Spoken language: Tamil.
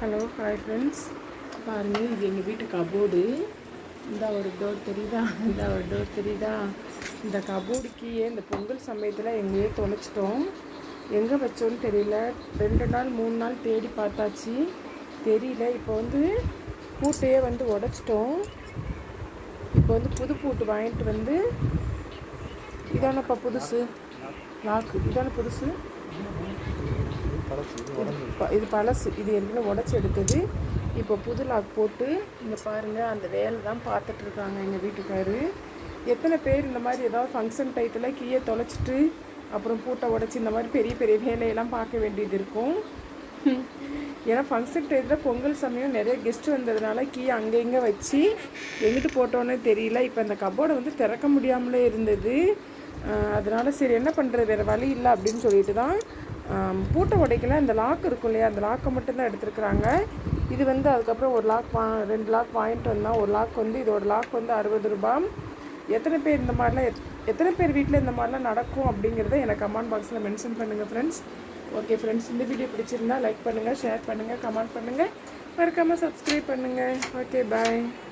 ஹலோ ஹாய் ஃப்ரெண்ட்ஸ் பாருங்கள் இது எங்கள் வீட்டு கபோர்டு இந்த ஒரு டோர் தெரியுதா? இந்த ஒரு டோர் தெரியுதா? இந்த கபோர்டு கீழே இந்த பொங்கல் சமயத்தில் எங்கேயோ தொலைச்சிட்டோம். எங்கே வச்சோன்னு தெரியல. ரெண்டு நாள் மூணு நாள் தேடி பார்த்தாச்சு. தெரியல. இப்போ வந்து பூட்டையே வந்து உடச்சிட்டோம். இப்போ வந்து புது பூட்டு வாங்கிட்டு வந்து இதானப்பா புதுசு? லாக்கு இதான புதுசு? இது பழசு. இது ஏற்கனவே உடச்சி எடுத்தது. இப்போ புது லாக் போட்டு இங்கே பாருங்கள் அந்த வேலை தான் பார்த்துட்ருக்காங்க எங்கள் வீட்டுக்காரு. எத்தனை பேர் இந்த மாதிரி ஏதாவது ஃபங்க்ஷன் டைத்தில் கீழே தொலைச்சிட்டு அப்புறம் பூட்டை உடச்சி இந்த மாதிரி பெரிய பெரிய வேலையெல்லாம் பார்க்க வேண்டியது இருக்கும். ஏன்னா ஃபங்க்ஷன் டைத்தில் பொங்கல் சமயம் நிறைய கெஸ்ட் வந்ததுனால கீ அங்கே இங்கே வச்சு எங்கிட்டு போட்டோன்னே தெரியல. இப்போ அந்த கபோர்டை வந்து திறக்க முடியாமலே இருந்தது. அதனால் அதனால சரி என்ன பண்ணுறது வேறு வழி இல்லை அப்படின்னு சொல்லிட்டு தான் பூட்டை உடைக்கல இந்த லாக் இருக்கும் இல்லையா அந்த லாக்கை மட்டும்தான் எடுத்துருக்குறாங்க. இது வந்து அதுக்கப்புறம் ஒரு லாக் வா ரெண்டு லாக் வாங்கிட்டு வந்தோம். ஒரு லாக் வந்து இதோட லாக் வந்து அறுபது ரூபாய். எத்தனை பேர் இந்த மாதிரிலாம் எத்- எத்தனை பேர் வீட்டில் இந்த மாதிரிலாம் நடக்கும் அப்படிங்கிறத எனக்கு கமெண்ட் பாக்ஸில் மென்ஷன் பண்ணுங்கள் ஃப்ரெண்ட்ஸ் ஓகே ஃப்ரெண்ட்ஸ் இந்த வீடியோ பிடிச்சிருந்தா லைக் பண்ணுங்கள் ஷேர் பண்ணுங்கள் கமெண்ட் பண்ணுங்கள் மறக்காமல் சப்ஸ்கிரைப் பண்ணுங்கள் ஓகே பாய்